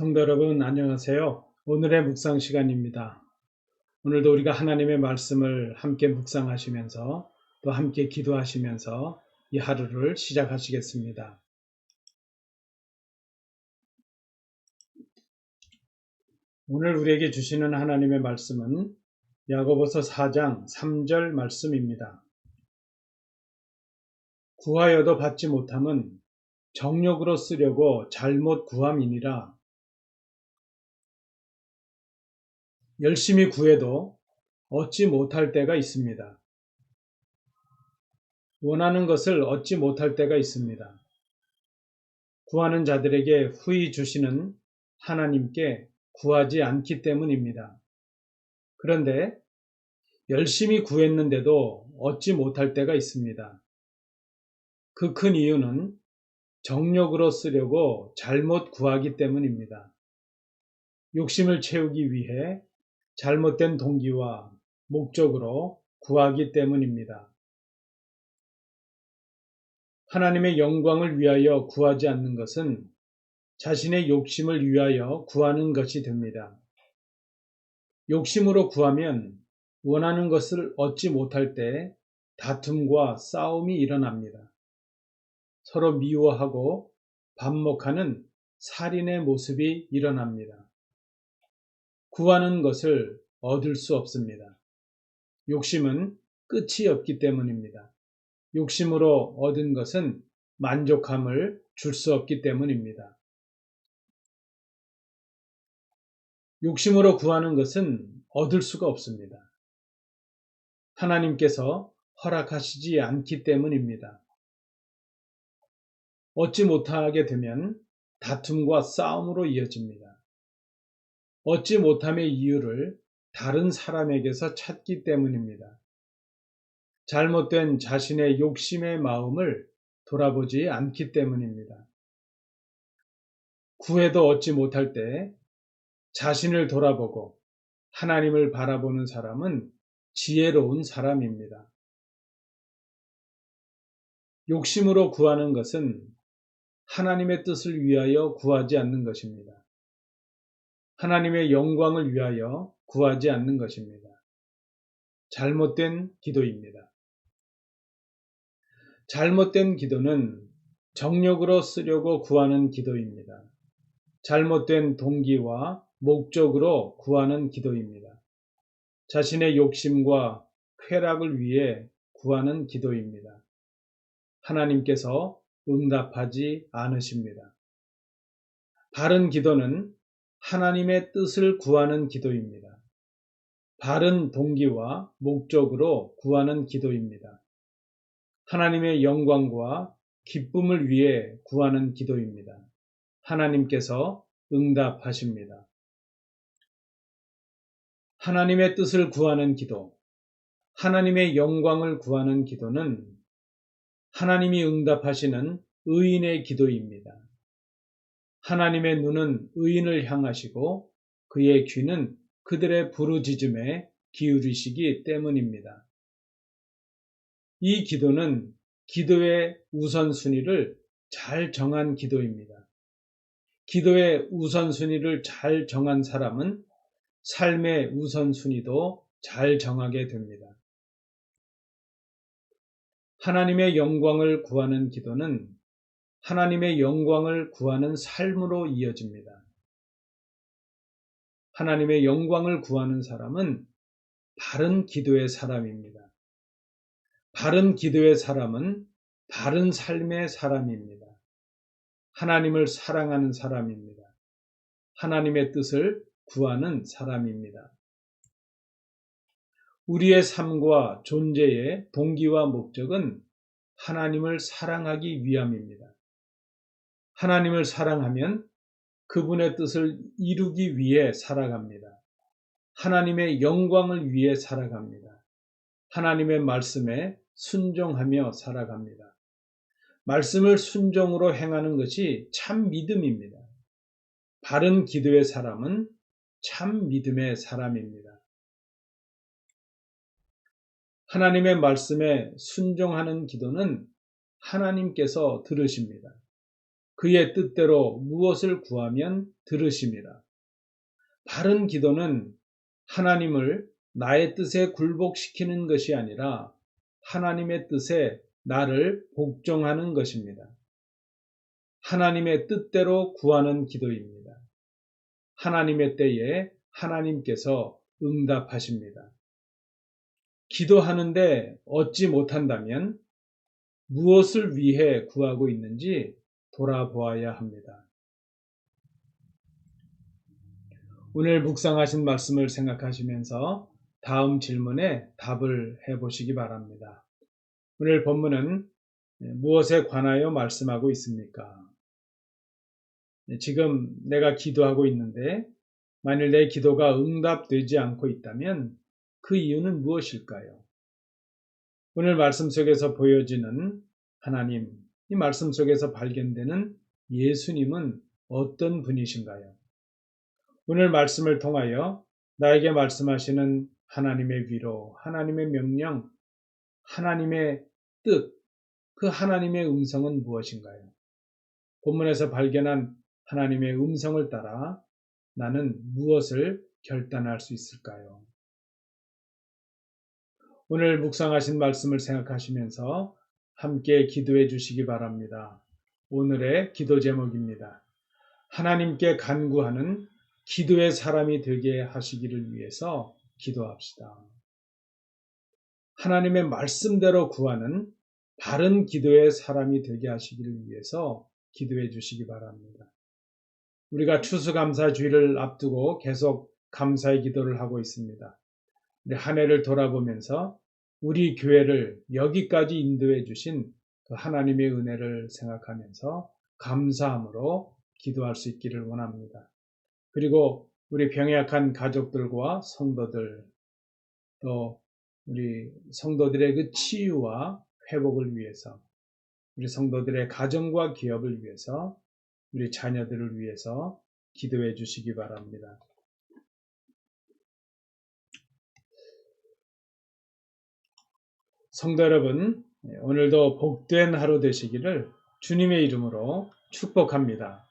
성도 여러분 안녕하세요. 오늘의 묵상 시간입니다. 오늘도 우리가 하나님의 말씀을 함께 묵상하시면서 또 함께 기도하시면서 이 하루를 시작하시겠습니다. 오늘 우리에게 주시는 하나님의 말씀은 야고보서 4장 3절 말씀입니다. 구하여도 받지 못함은 정력으로 쓰려고 잘못 구함이니라 열심히 구해도 얻지 못할 때가 있습니다. 원하는 것을 얻지 못할 때가 있습니다. 구하는 자들에게 후히 주시는 하나님께 구하지 않기 때문입니다. 그런데 열심히 구했는데도 얻지 못할 때가 있습니다. 그 큰 이유는 정력으로 쓰려고 잘못 구하기 때문입니다. 욕심을 채우기 위해 잘못된 동기와 목적으로 구하기 때문입니다. 하나님의 영광을 위하여 구하지 않는 것은 자신의 욕심을 위하여 구하는 것이 됩니다. 욕심으로 구하면 원하는 것을 얻지 못할 때 다툼과 싸움이 일어납니다. 서로 미워하고 반목하는 살인의 모습이 일어납니다. 구하는 것을 얻을 수 없습니다. 욕심은 끝이 없기 때문입니다. 욕심으로 얻은 것은 만족함을 줄 수 없기 때문입니다. 욕심으로 구하는 것은 얻을 수가 없습니다. 하나님께서 허락하시지 않기 때문입니다. 얻지 못하게 되면 다툼과 싸움으로 이어집니다. 얻지 못함의 이유를 다른 사람에게서 찾기 때문입니다. 잘못된 자신의 욕심의 마음을 돌아보지 않기 때문입니다. 구해도 얻지 못할 때 자신을 돌아보고 하나님을 바라보는 사람은 지혜로운 사람입니다. 욕심으로 구하는 것은 하나님의 뜻을 위하여 구하지 않는 것입니다. 하나님의 영광을 위하여 구하지 않는 것입니다. 잘못된 기도입니다. 잘못된 기도는 정력으로 쓰려고 구하는 기도입니다. 잘못된 동기와 목적으로 구하는 기도입니다. 자신의 욕심과 쾌락을 위해 구하는 기도입니다. 하나님께서 응답하지 않으십니다. 바른 기도는 하나님의 뜻을 구하는 기도입니다. 바른 동기와 목적으로 구하는 기도입니다. 하나님의 영광과 기쁨을 위해 구하는 기도입니다. 하나님께서 응답하십니다. 하나님의 뜻을 구하는 기도, 하나님의 영광을 구하는 기도는 하나님이 응답하시는 의인의 기도입니다. 하나님의 눈은 의인을 향하시고 그의 귀는 그들의 부르짖음에 기울이시기 때문입니다. 이 기도는 기도의 우선순위를 잘 정한 기도입니다. 기도의 우선순위를 잘 정한 사람은 삶의 우선순위도 잘 정하게 됩니다. 하나님의 영광을 구하는 기도는 하나님의 영광을 구하는 삶으로 이어집니다. 하나님의 영광을 구하는 사람은 바른 기도의 사람입니다. 바른 기도의 사람은 바른 삶의 사람입니다. 하나님을 사랑하는 사람입니다. 하나님의 뜻을 구하는 사람입니다. 우리의 삶과 존재의 동기와 목적은 하나님을 사랑하기 위함입니다. 하나님을 사랑하면 그분의 뜻을 이루기 위해 살아갑니다. 하나님의 영광을 위해 살아갑니다. 하나님의 말씀에 순종하며 살아갑니다. 말씀을 순종으로 행하는 것이 참 믿음입니다. 바른 기도의 사람은 참 믿음의 사람입니다. 하나님의 말씀에 순종하는 기도는 하나님께서 들으십니다. 그의 뜻대로 무엇을 구하면 들으심이라. 바른 기도는 하나님을 나의 뜻에 굴복시키는 것이 아니라 하나님의 뜻에 나를 복종하는 것입니다. 하나님의 뜻대로 구하는 기도입니다. 하나님의 때에 하나님께서 응답하십니다. 기도하는데 얻지 못한다면 무엇을 위해 구하고 있는지 돌아보아야 합니다. 오늘 묵상하신 말씀을 생각하시면서 다음 질문에 답을 해보시기 바랍니다. 오늘 본문은 무엇에 관하여 말씀하고 있습니까? 지금 내가 기도하고 있는데 만일 내 기도가 응답되지 않고 있다면 그 이유는 무엇일까요? 오늘 말씀 속에서 보여지는 하나님, 이 말씀 속에서 발견되는 예수님은 어떤 분이신가요? 오늘 말씀을 통하여 나에게 말씀하시는 하나님의 위로, 하나님의 명령, 하나님의 뜻, 그 하나님의 음성은 무엇인가요? 본문에서 발견한 하나님의 음성을 따라 나는 무엇을 결단할 수 있을까요? 오늘 묵상하신 말씀을 생각하시면서 함께 기도해 주시기 바랍니다. 오늘의 기도 제목입니다. 하나님께 간구하는 기도의 사람이 되게 하시기를 위해서 기도합시다. 하나님의 말씀대로 구하는 바른 기도의 사람이 되게 하시기를 위해서 기도해 주시기 바랍니다. 우리가 추수감사 주의를 앞두고 계속 감사의 기도를 하고 있습니다. 한 해를 돌아보면서 우리 교회를 여기까지 인도해 주신 그 하나님의 은혜를 생각하면서 감사함으로 기도할 수 있기를 원합니다. 그리고 우리 병약한 가족들과 성도들 또 우리 성도들의 그 치유와 회복을 위해서 우리 성도들의 가정과 기업을 위해서 우리 자녀들을 위해서 기도해 주시기 바랍니다. 성도 여러분, 오늘도 복된 하루 되시기를 주님의 이름으로 축복합니다.